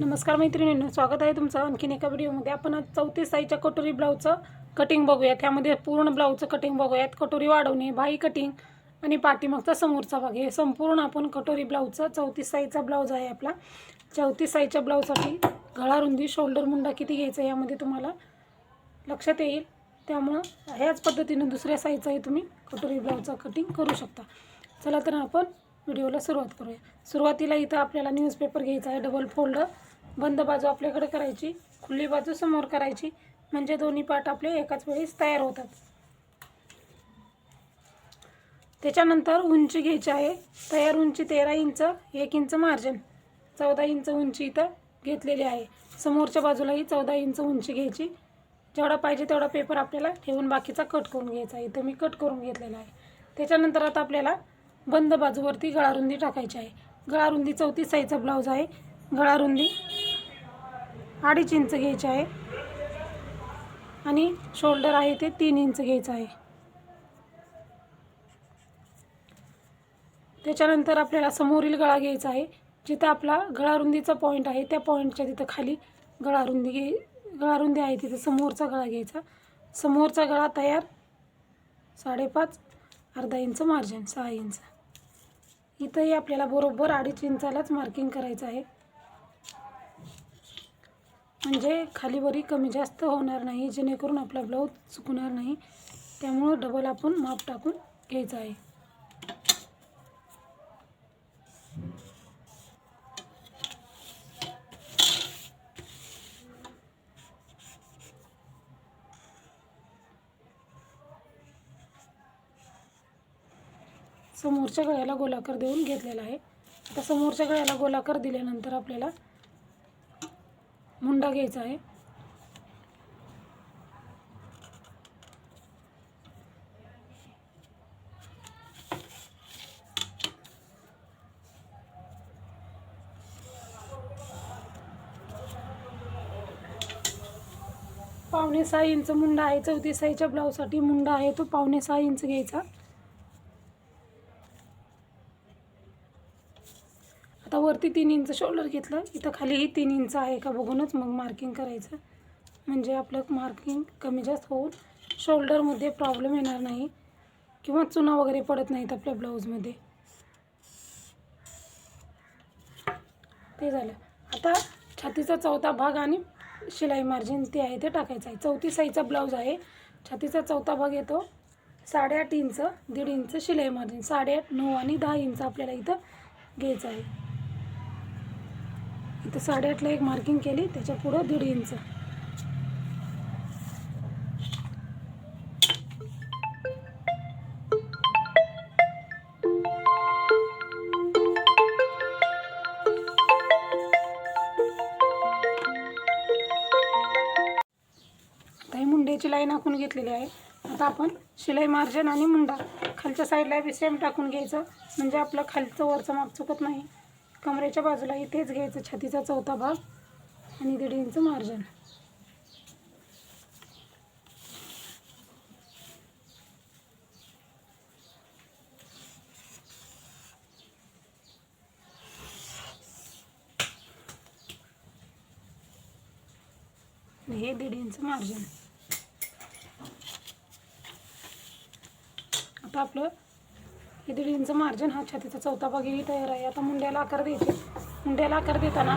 नमस्कार मैत्रिणींनो स्वागत आहे तुमचं आणखीन एका व्हिडिओमध्ये. आपण आज चौतीस साईजच्या कटोरी ब्लाऊजचं कटिंग बघूया त्यामध्ये पूर्ण ब्लाऊजचं कटिंग बघूयात. कटोरी वाढवणे भाई कटिंग आणि पाठीमागचा समोरचा भाग. हे संपूर्ण आपण कटोरी ब्लाऊजचं चौतीस साईजचा ब्लाऊज आहे आपला. चौतीस साईजच्या ब्लाऊजसाठी गळा रुंदी शोल्डर मुंडा किती घ्यायचा आहे यामध्ये तुम्हाला लक्षात येईल. त्यामुळं ह्याच पद्धतीनं दुसऱ्या साईजचाही तुम्ही कटोरी ब्लाऊजचा कटिंग करू शकता. चला तर आपण व्हिडिओला सुरुवात करूया. सुरुवातीला इथं आपल्याला न्यूजपेपर घ्यायचा आहे डबल फोल्ड बंद बाजू आपल्याकडे करायची खुली बाजू समोर करायची. म्हणजे दोन्ही पाठ आपले एकाच वेळेस तयार होतात. त्याच्यानंतर उंची घ्यायची आहे. तयार उंची तेरा इंच एक इंच मार्जिन चौदा इंच उंची इथं घेतलेली आहे. समोरच्या बाजूलाही चौदा इंच उंची घ्यायची. जेवढा पाहिजे तेवढा पेपर आपल्याला ठेवून बाकीचा कट करून घ्यायचा. आहे इथं मी कट करून घेतलेला आहे. त्याच्यानंतर आता आपल्याला बंद बाजूवरती गळारुंदी टाकायची आहे. गळारुंदी चौतीस साईजचा ब्लाऊज आहे. गळारुंदी अडीच इंच घ्यायची आहे. आणि शोल्डर आहे ते तीन इंच घ्यायचं आहे. त्याच्यानंतर आपल्याला समोरील गळा घ्यायचा आहे. जिथं आपला गळारुंदीचा पॉईंट आहे त्या पॉईंटच्या तिथं खाली गळारुंदी घे गळारुंदी आहे तिथं समोरचा गळा घ्यायचा. समोरचा गळा तयार साडेपाच अर्धा इंच मार्जिन सहा इंच. इथंही आपल्याला बरोबर अडीच इंचालाच मार्किंग करायचं आहे. म्हणजे खालीवरी कमी जास्त होणार नाही जेणेकरून आपला ब्लाऊज चुकणार नाही. त्यामुळं डबल आपण माप टाकून घ्यायचं आहे. समोरच्या गळ्याला गोलाकार देऊन घेतलेला आहे. आता समोरच्या गळ्याला गोलाकार दिल्यानंतर आपल्याला मुंडा घ्यायचा आहे. पावणे सहा इंच मुंडा आहे. चौतीस साईजच्या ब्लाऊजसाठी मुंडा आहे. तो पावणे सहा इंच घ्यायचा. वरती तीन इंच शोल्डर घेतलं. इथं खालीही तीन इंच आहे का बघूनच मग मार्किंग करायचं. म्हणजे आपलं मार्किंग कमी जास्त होऊन शोल्डरमध्ये प्रॉब्लेम येणार नाही किंवा चुना वगैरे पडत नाहीत आपल्या ब्लाऊजमध्ये ते झालं. आता छातीचा चौथा भाग आणि शिलाई मार्जिन ते आहे ते टाकायचं आहे. चौथी साईजचा ब्लाऊज आहे. छातीचा चौथा भाग येतो. साडेआठ इंच दीड इंच शिलाई मार्जिन साडेआठ नऊ आणि दहा इंच आपल्याला इथं घ्यायचं आहे. इथं साडेआठला एक मार्किंग केली त्याच्या पुढं दीड इंच आता मुंड्याची लाईन आखून घेतलेली आहे. आता आपण शिलाई मार्जिन आणि मुंडा खालच्या साईडला बी सेम टाकून घ्यायचं. म्हणजे आपलं खालचं वरचं माप चुकत नाही. कमरेच्या बाजूलाही तेच घ्यायचं छातीचा चौथा भाग आणि दीड इंच मार्जिन. हे दीड इंच मार्जिन. आता आपलं हे दीड इंच मार्जिन हा छातीचा चौथा भागही तयार आहे. आता मुंड्याला आकार द्यायचे. मुंड्याला आकार देताना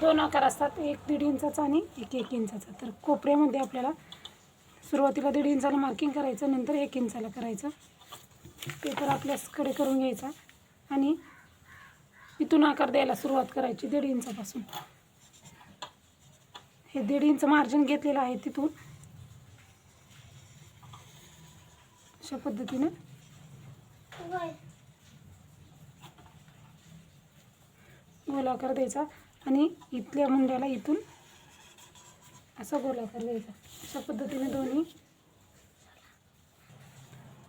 दोन आकार असतात. एक दीड इंचाचा आणि एक एक इंचाचा. तर कोपऱ्यामध्ये आपल्याला सुरुवातीला दीड इंचाला मार्किंग करायचं नंतर एक इंचाला करायचं. पेपर आपल्याकडे करून घ्यायचा. आणि इथून आकार द्यायला सुरुवात करायची दीड इंचापासून. हे दीड इंच मार्जिन घेतलेलं आहे तिथून. अशा पद्धतीनं गोलाकार द्यायचा आणि इथल्या मुंड्याला इथून असा गोलाकार द्यायचा. अशा पद्धतीने दोन्ही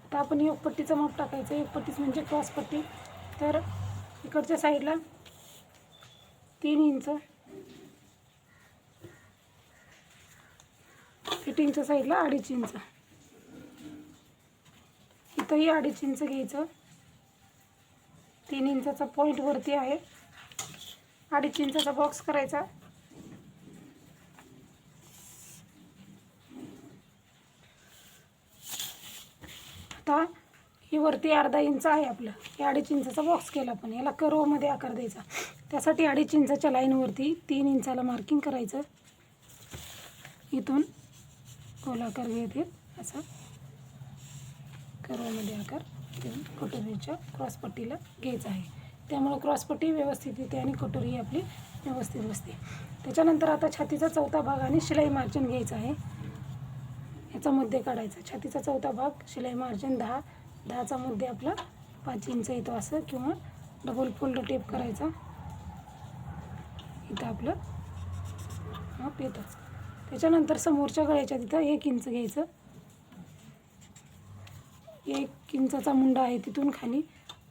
आता आपण एक पट्टीचं माप टाकायचं. एक पट्टीच म्हणजे क्रॉस पट्टी. तर इकडच्या साईडला तीन इंच फिटिंगच्या साईडला अडीच इंच. हातही अडीच इंच घ्यायचं. तीन इंचाचा पॉईंट वरती आहे. अडीच इंचाचा बॉक्स करायचा. आता ही वरती अर्धा इंच आहे आपलं. हे अडीच इंचाचा बॉक्स केला आपण. याला करोमध्ये आकार द्यायचा. त्यासाठी अडीच इंचाच्या लाईनवरती तीन इंचाला मार्किंग करायचं. इथून गोलाकार घेत असं. कर्वमध्ये आकार देऊन कटोरीच्या क्रॉसपट्टीला घ्यायचा आहे. त्यामुळं क्रॉसपट्टी व्यवस्थित येते आणि कटोरी ही आपली व्यवस्थित बसते. त्याच्यानंतर आता छातीचा चौथा भाग आणि शिलाई मार्जिन घ्यायचा आहे. याचा मध्य काढायचा. छातीचा चौथा भाग शिलाई मार्जिन दहा. दहाचा मुद्दे आपला पाच इंच येतो असं किंवा डबल फोल्ड टेप करायचा. इथं आपलं माप येतं. त्याच्यानंतर समोरच्या गळ्याच्या तिथं एक इंच घ्यायचं. एक इंचाचा मुंडा आहे तिथून खाली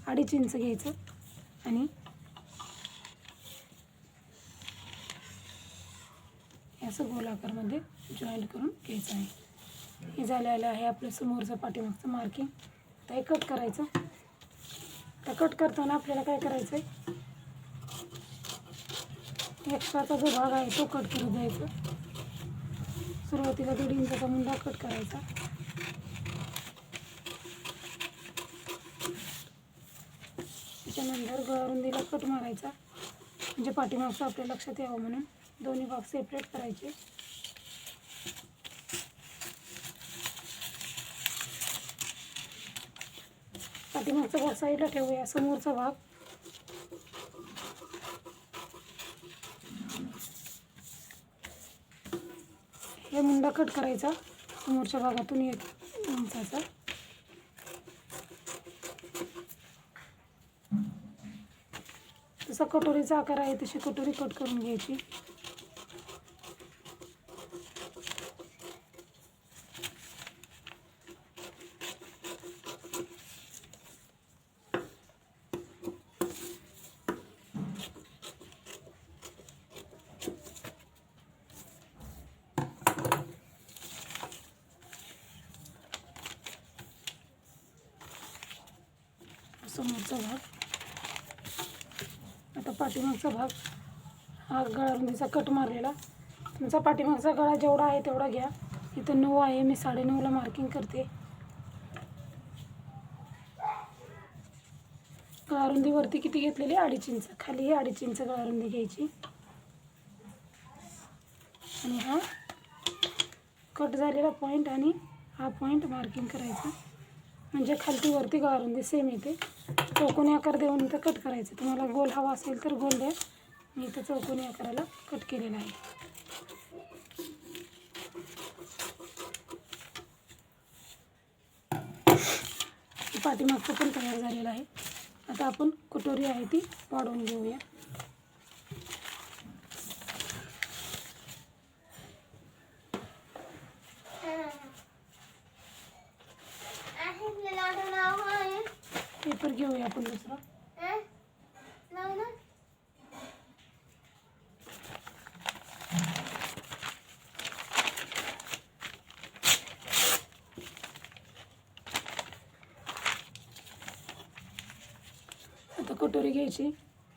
अडीच इंच घ्यायचं आणि असं गोलाकारमध्ये जॉईंट करून घ्यायचं आहे. हे झालेलं आहे आपलं समोरचं पाठीमागचं मार्किंग आता हे कट करायचं. तर कट करताना आपल्याला काय करायचं आहे एक्स्ट्राचा जो भाग आहे तो कट करू द्यायचा. सुरुवातीला दीड इंचाचा मुंडा कट करायचा. त्याच्यानंतर दिला कट मारायचा. म्हणजे पाठीमागचं आपल्या लक्षात यावं म्हणून. दोन्ही भाग सेपरेट करायचे. पाठीमागचा भाग साईडला ठेवूया समोरचा भाग. हे मुंडा कट करायचा समोरच्या भागातून एक इंचाचा कटोरीचा आकार आहे तशी कटोरी कट करून घ्यायची. समोरचा भाग आता पाठीमागचा भाग हा गळारुंदीचा कट मारलेला. तुमचा पाठीमागचा गळा जेवढा आहे तेवढा घ्या. इथं नऊ आहे मी साडेनऊला मार्किंग करते. गळारुंदीवरती किती घेतलेली? अडीच इंच खाली अडीच इंच गळारुंदी घ्यायची. आणि हा कट झालेला पॉईंट आणि हा पॉईंट मार्किंग करायचा. म्हणजे खालती वरती गळारुंदी सेम येते. चौकोनी आकार देऊन इथं कट करायचं. तुम्हाला गोल हवा असेल तर गोल द्या. मी इथं चौकोनी आकाराला कट केलेला आहे. पाठीमागचं पण तयार झालेलं आहे. आता आपण कटोरी आहे ती वाढवून घेऊया पेपर घेऊया आपण दुसरा आता कटोरी घ्यायची.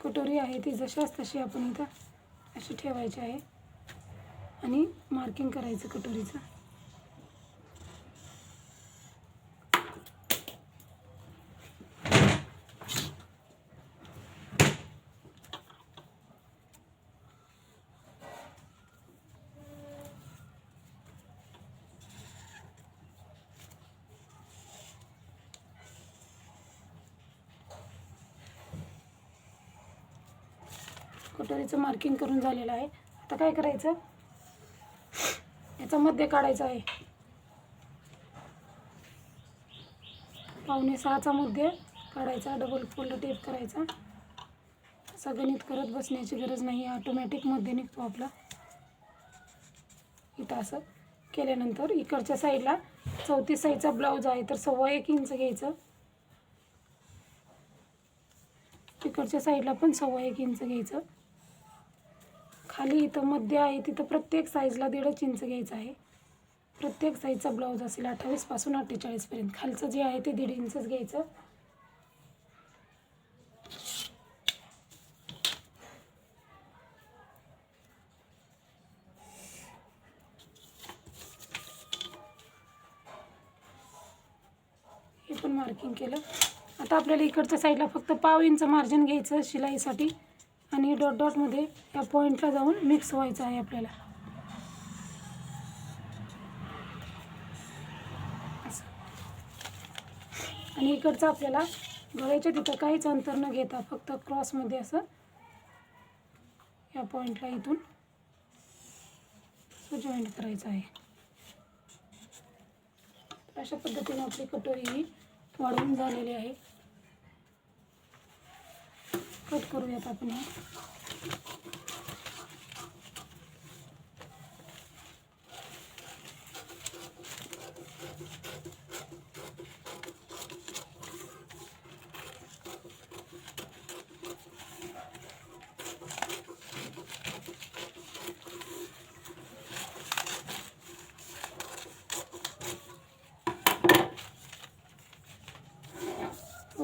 कटोरी आहे ती जशाच तशी आपण इथं अशी ठेवायची आहे. आणि मार्किंग करायचं कटोरीचं. कटोरीचं मार्किंग करून झालेलं आहे. आता काय करायचं? याचा मध्य काढायचा आहे. पावणे सहाचा मध्य काढायचा डबल फोल्ड टेप करायचा. असं गणित करत बसण्याची गरज नाही ऑटोमॅटिकमध्ये निघतो आपला. इथं असं केल्यानंतर इकडच्या साईडला चौतीस साईजचा ब्लाऊज आहे तर सव्वा एक इंच घ्यायचं. इकडच्या साईडला पण सव्वा एक इंच घ्यायचं. खाली इथं मध्य आहे तिथं प्रत्येक साईजला दीडच इंच घ्यायचं आहे. प्रत्येक साईजचा ब्लाऊज असेल अठ्ठावीसपासून अठ्ठेचाळीसपर्यंत खालचं जे आहे ते दीड इंचच घ्यायचं. हे पण मार्किंग केलं. आता आपल्याला इकडच्या साईडला फक्त पाव इंच मार्जिन घ्यायचं शिलाईसाठी. आणि डॉट डॉटमध्ये या पॉईंटला जाऊन मिक्स व्हायचं आहे आपल्याला. असं. आणि इकडचं आपल्याला गळ्याच्या तिथं काहीच अंतर न घेता फक्त क्रॉसमध्ये असं या पॉईंटला इथून जॉईंट करायचं आहे. अशा पद्धतीने आपली कटोरी ही वाढवून झालेली आहे. कट करूयात आपण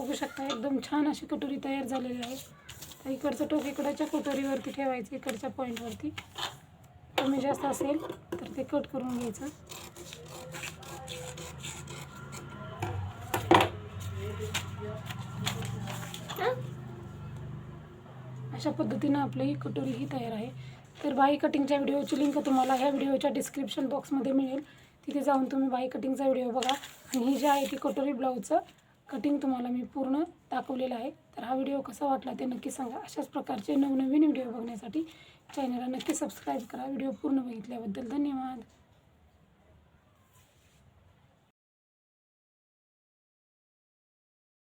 बघू शकता एकदम छान अशी कटोरी तयार झालेली आहे. तर इकडचं टोक इकडच्या कटोरीवरती ठेवायचं इकडच्या पॉईंटवरती. कमी जास्त असेल तर ते कट करून घ्यायचं. अशा पद्धतीनं आपली कटोरी ही तयार आहे. तर बाई कटिंगच्या व्हिडिओची लिंक तुम्हाला ह्या व्हिडिओच्या डिस्क्रिप्शन बॉक्समध्ये मिळेल. तिथे जाऊन तुम्ही बाई कटिंगचा व्हिडिओ बघा. आणि ही जी आहे ती कटोरी ब्लाऊजचं कटिंग तुम्हाला मी पूर्ण दाखवलेलं आहे. तर हा व्हिडिओ कसा वाटला ते नक्की सांगा. अशाच प्रकारचे नवनवीन व्हिडिओ बघण्यासाठी चॅनलला नक्की सबस्क्राईब करा. व्हिडिओ पूर्ण बघितल्याबद्दल धन्यवाद.